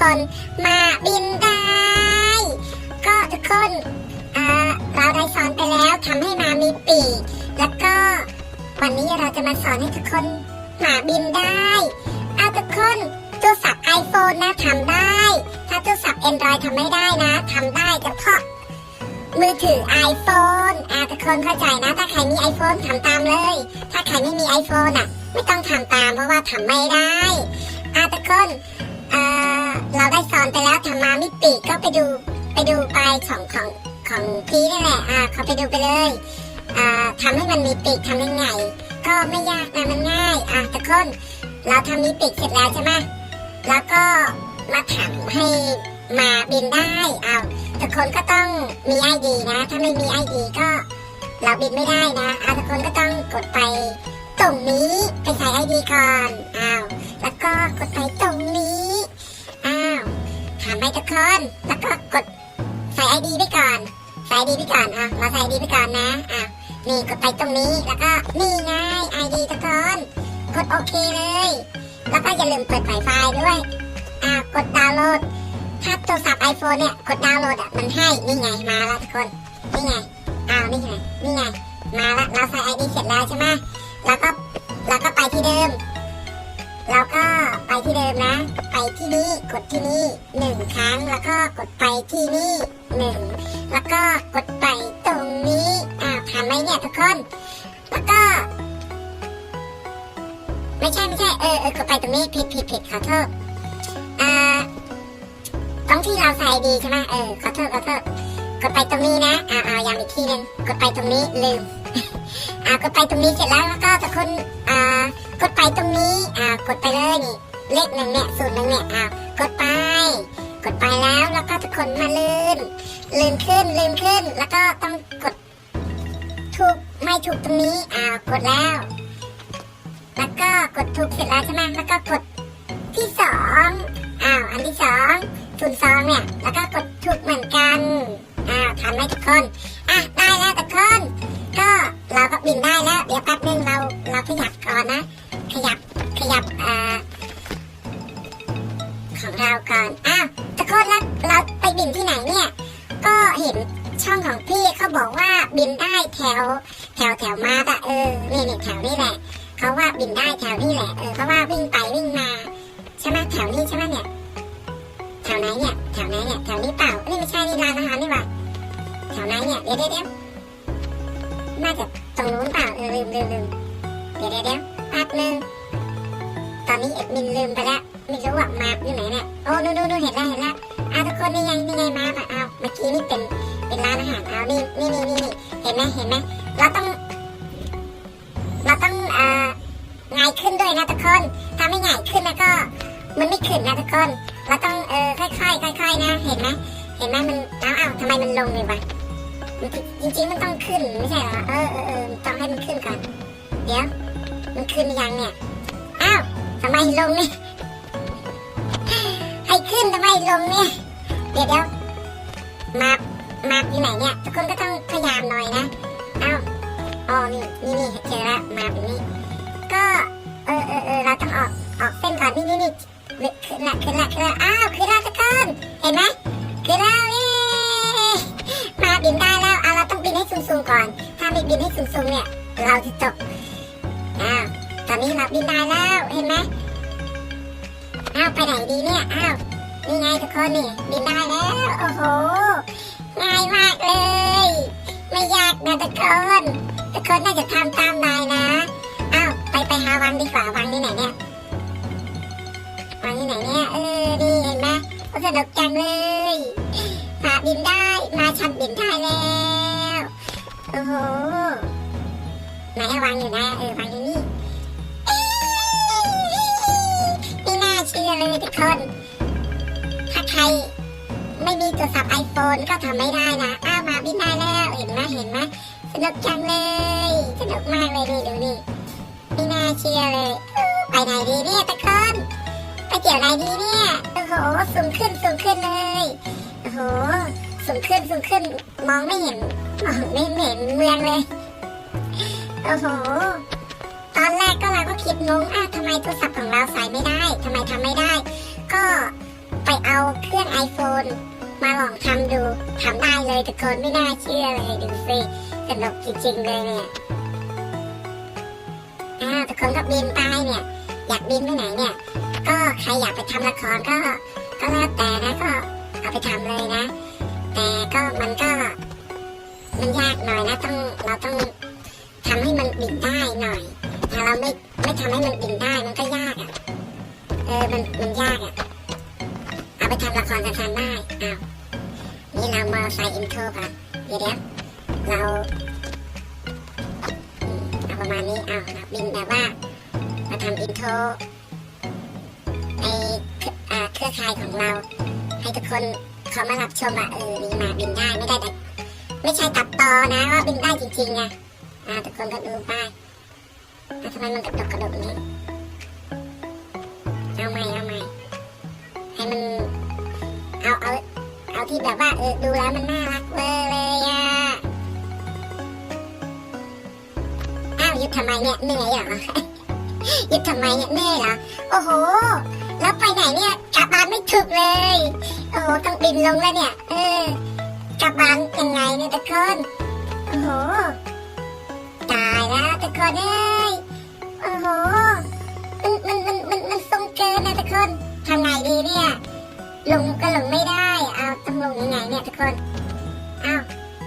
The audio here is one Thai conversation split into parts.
คนมาบินได้ ก็ทุกคนเราได้สอนไปแล้วทำให้มามีปีก แล้วก็วันนี้เราจะมาสอนให้ทุกคนมาบินได้เอาทุกคนโทรศัพท์ไอโฟนนะทำได้ ถ้าโทรศัพท์ Android ทำไม่ได้นะทำได้เฉพาะมือถือ iPhone อาทุกคนเข้าใจนะ ถ้าใครมี iPhone ทำตามเลย ถ้าใครไม่มี iPhone อะ ไม่ต้องทำตามเพราะว่าทำไม่ได้อาทุกคน เราได้สอนไปแล้วทำมามิปีกก็ไปดูไปดูไปของของของพี่นี่แหละอ่าเขาไปดูไปเลยอ่าทำให้มันมีปีกทำยังไง ก็ไม่ยากนะมันง่ายอะทุกคนเราทำมีปีกเสร็จแล้วใช่ไหมแล้วก็มาทำให้มาบินได้อ้าวทุกคนก็ต้องมีไอดีนะ ถ้าไม่มีไอดีก็เราบินไม่ได้นะอ้าวทุกคนก็ต้องกดไปตรงนี้ไปใส่ไอดีก่อนอ้าวแล้วก็กดไปตรงนี้ำให้ทุกคนแล้วก็กดใส่ไอดีไปก่อนใส่ไอดีไปก่อนอะเราใส่ไอดีไปก่อนนะอ้าวนี่กดไปตรงนี้แล้วก็นี่ไงไอดีทุกคนกดโอเคเลย แล้วก็อย่าลืมเปิดไฟไฟล์ด้วยอ้าวกดดาวน์โหลดถ้าโทรศัพท์ไอโฟนเนี่ยกดดาวน์โหลดอะมันให้นี่ไงมาแล้วทุกคนนี่ไงอ้าวนี่ไงนี่ไงมาแล้วเราใส่ไอดีเสร็จแล้วใช่ไหม ก็กดไปที่นี่หนึ่งแล้วก็กดไปตรงนี้อ้าวทำไหมเนี่ยทุกคน แล้วก็ ไม่ใช่ไม่ใช่เออเออกดไปตรงนี้ผิดผิดผิดขอโทษอ่าต้องที่เราใส่ดีใช่ไหมเออขอโทษขอโทษกดไปตรงนี้นะอ่าอ่าย้ำอีกทีหนึงกดไปตรงนี้ลืมอ่ากดไปตรงนี้เสร็จแล้วแล้วก็ทุกคนอ่ากดไปตรงนี้อ่ากดไปเลยนี่เลขหนึ่งเนี่ยสูตรหนึ่งเนี่ยอ่ากดไป กดไปแล้ว แล้วก็ทุกคนมาลื่นลื่นขึ้นลื่นขึ้น แล้วก็ต้องกดถูกไม่ถูกตรงนี้อ่ากดแล้ว แล้วก็กดถูกเสร็จแล้วใช่ไหมแล้วก็กดที่สองอ้าวอันที่สองศูนย์สองเนี่ยแล้วก็กดถูกเหมือนกันอ้าวทำให้ทุกคนอะได้แล้วทุกคนก็เราก็บินได้แล้ว เดี๋ยวแป๊บนึงเราเราขยับก่อนนะ บอกว่าบินได้แถว แถวแถวมาบะเออนี่นี่แถวนี้แหละเขาว่าบินได้แถวนี้แหละเออเพราว่าวิ่งไปวิ่งมาใช่ไหมแถวนี้ใช่ไหมเนี่ยแถวไหนเนี่ยแถวไหนเนี่ยแถวนี้เปล่านี่ไม่ใช่นี่ร้านอาหารนี่หว่าแถวไหนเนี่ยเดี๋ยวเดี๋ยวเดี๋ยวน่าจะตรงนู้นเปล่าเออลืมลืมลืมเดี๋ยวเดี๋ยวเดี๋ยวแป๊บนึงตอนนี้เอ็ดมินลืมไปแล้วไม่รู้ว่ามาร์คอยู่ไหนเนี่ยโอ้นู่นนู่นนู่นเห็นแล้วเห็นแล้วอ้าวทุกคนนี่ไงนี่ไงมาร์คอะอ้าวเมื่อกี้นี่เป็น เป็นร้านอาหารเอานี่นี่นี่นี่เห็นไหมเห็นไหมเราต้อง เราต้องเอ่อง่ายขึ้นด้วยนะทุกคนถ้าไม่ง่ายขึ้นแล้วก็ มันไม่ขึ้นนะทุกคน เราต้องเออค่อยๆค่อยๆนะ เห็นไหมเห็นไหมมันอ้าวอ้าวทำไมมันลงเลยวะจริงๆมันต้องขึ้นไม่ใช่เหรอเออเออเออต้องให้มันขึ้นก่อนเดี๋ยวมันขึ้นยังเนี่ยอ้าวทำไมลงเนี่ยให้ขึ้นทำไมลงเนี่ยเดี๋ยวเดี๋ยวมา มาอยู่ไหนเนี่ยทุกคนก็ต้องพยายามหน่อยนะอ้าวอ๋อนี่นี่นี่เจอแล้วมาแบบนี้ก็เออเออเออเราต้องออกออกเส้นก่อนนี่นี่นี่ขึ้นละขึ้นละขึ้นละอ้าวขึ้นละทุกคนเห็นไหมขึ้นแล้วเย้มาบินได้แล้วเอาเราต้องบินให้สูงๆก่อน ถ้าไม่บินให้สูงๆเนี่ยเราจะตกอ้าวตอนนี้เราบินได้แล้วเห็นไหมอ้าวไปไหนดีเนี่ยอ้าวนี่ไงทุกคนนี่บินได้แล้วโอ้โห ง่ายมากเลย ไม่ยากนะทุกคนทุกคนน่าจะทำตามได้นะอ้าวไปไปหาวังดีกว่าวังที่ไหนเนี่ยวังที่ไหนเนี่ยเออดีเห็นไหมสนุกจังเลยมาบินได้มาชันบินได้แล้วโอ้โหไหนวังอยู่นะเออวังอยู่นี่ไม่น่าเชื่อเลยทุกคนถ้าใคร ไม่มีโทรศัพท์ไอโฟนก็ทำไม่ได้นะ อ้าวมาบินได้แล้วเห็นไหมเห็นไหมสนุกจังเลย สนุกมากเลยนี่ดูนี่ไม่น่าเชื่อเลย ไปไหนดีเนี่ยตะคอนไปเที่ยวอะไหนดีเนี่ย โอ้โหสูงขึ้นสูงขึ้นเลย โอ้โหสูงขึ้นสูงขึ้น มองไม่เห็นมองไม่เห็นเมืองเลย โอ้โหตอนอนแรกก็เราก็คิดงงอ้าวทำไมโทรศัพท์ของเราใส่ไม่ได้ทำไมทำไม่ได้ ก็ไปเอาเครื่อง iPhone มาลองทำดูทำได้เลยทุกคนไม่น่าเชื่อเลยดูสิสนุกจริงๆเลยเนี่ยอ้าวทุกคนก็บินไปเนี่ย อยากบินไปไหนเนี่ย ก็ใครอยากไปทำละครก็ก็แล้วแต่นะก็เอาไปทำเลยนะ แต่ก็มันก็ มันยากหน่อยนะต้องเราต้องทำให้มันบินได้หน่อย ถ้าเราไม่ไม่ทำให้มันบินได้มันก็ยากอะเออมันมันยากอะ เอาไปทำละครจะทำได้อ้าวนี่เรามาใส่อินโทรก่อนเดี๋ยวเดี๋ยวเราอืมเอาประมาณนี้อ้าวเราบินแบบว่ามาทำอินโทรไอเคอ่าเครือข่ายของเรา ให้ทุกคนเขามารับชมว่าเออนี่มาบินได้ไม่ได้แต่ไม่ใช่ตัดต่อนะว่าบินได้จริงๆไงอ่าทุกคนก็ดูไปอ่ทำไมมันกระดกกระดกอย่างนี้เอาใหม่เอา ที่แบบว่าเออดูแล้วมันน่ารักเวอร์เลยอะ อ้าวหยุดทำไมเนี่ยเหนื่อยเหรอหยุดทำไมเนี่ยเหนื่อยเหรอ โอ้โห แล้วไปไหนเนี่ยกลับบ้านไม่ถูกเลย โอ้โหต้องบินลงแล้วเนี่ย เออกลับบ้านยังไงเนี่ยทุกคน โอ้โห ตายแล้วทุกคนเอ้ย โอ้โห มันมันมันมันมันทรงเกินนะทุกคนทำไงดีเนี่ยลงก็ลงไม่ได้ ทุกคน เอา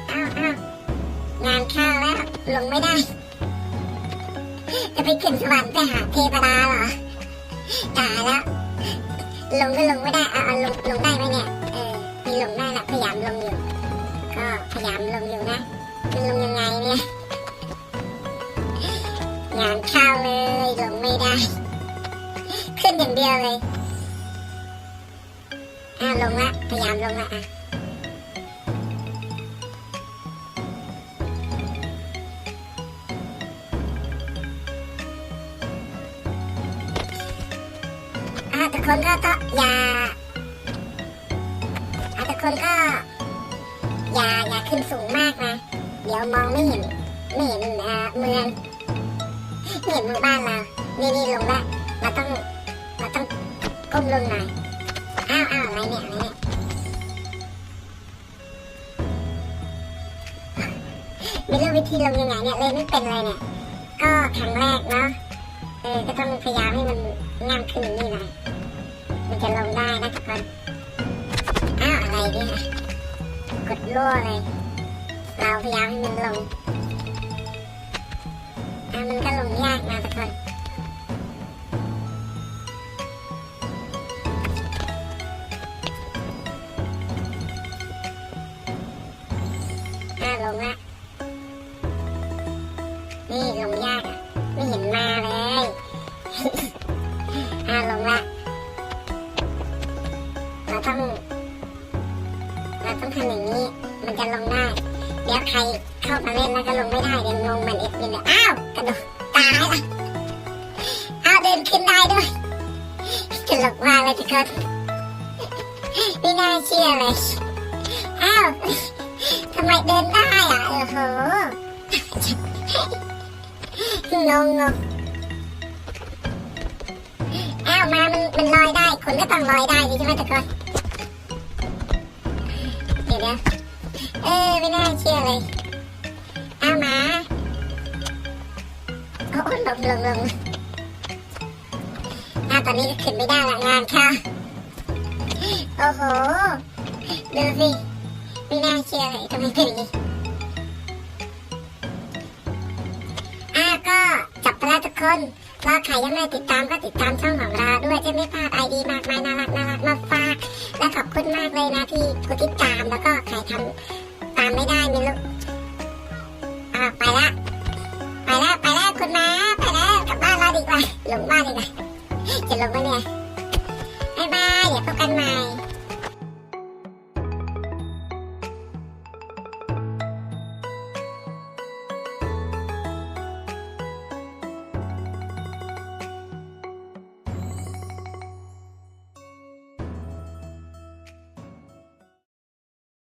เอาเอางานข้าวแล้ว ลงไม่ได้ จะไปขึ้นสวรรค์ไปหาเทวดาเหรอตายแล้ว ลงก็ลงไม่ได้ เอาเอาลงลงได้ไหมเนี่ย เออมีลงได้ละพยายามลงอยู่ ก็พยายามลงอยู่นะมันลงยังไงเนี่ย งานข้าเลยลงไม่ได้ ขึ้นอย่างเดียวเลยอ่าลงละพยายามลงละอะ อาทุคนก็ก็อย่าอาทุคนก็อย่าอย่าขึ้นสูงมากนะ เดี๋ยวมองไม่เห็นไม่เห็นอ่าเมืองไม่เห็นหมู่บ้านเรานี่นี่ลงละเราต้องเราต้องก้มลงหน่อยอ้าวอ้าวอะไรเนี่ยอะไรเนี่ยไม่รู้วิธีลงยังไงเนี่ยเลยไม่เป็นเลยเนี่ย ก็ครั้งแรกเนาะเออก็ต้องพยายามให้มันง่ามขึ้นนี่หน่อย มันจะลงได้นะทุกคนอ้าวอะไรเนี่ยกดรั่วเลย เราพยายามให้มันลงอะมันก็ลงยากนะทุกคนอะลงละ มากเลยทุกคนไม่น่าเชื่อเลยอ้าวทำไมเดินได้อะโอ้โหงงงงอ้าว ต้องลอยได้ดิใช่ไหมทุกคนเดี๋ยวเดี๋ยวเออไม่น่าเชื่อเลยอ้าวมาโอ้ลงลงลงอ้าวตอนนี้ก็ขึ้นไม่ได้ละงานค่ะ โอ้โห ดูสิ ไม่น่าเชื่อเลยทำไมเป็นอย่างนี้อ้าวก็จับไปแล้วทุกคนถ้าใครยังไม่ติดตามก็ติดตามช่องของเราด้วยจะไม่พลาดไอดีมากมายน่ารักน่ารักมาฝากและขอบคุณมากเลยนะที่กดติดตามแล้วก็ใครทำตามไม่ได้ไม่รู้อ่าไปละไปละไปละคุณมาไปแล้วกลับบ้านเราดีกว่าลงบ้านดีกว่า จะลงปะเนี่ย บ๊ายบายเดี๋ยวพบกันใหม่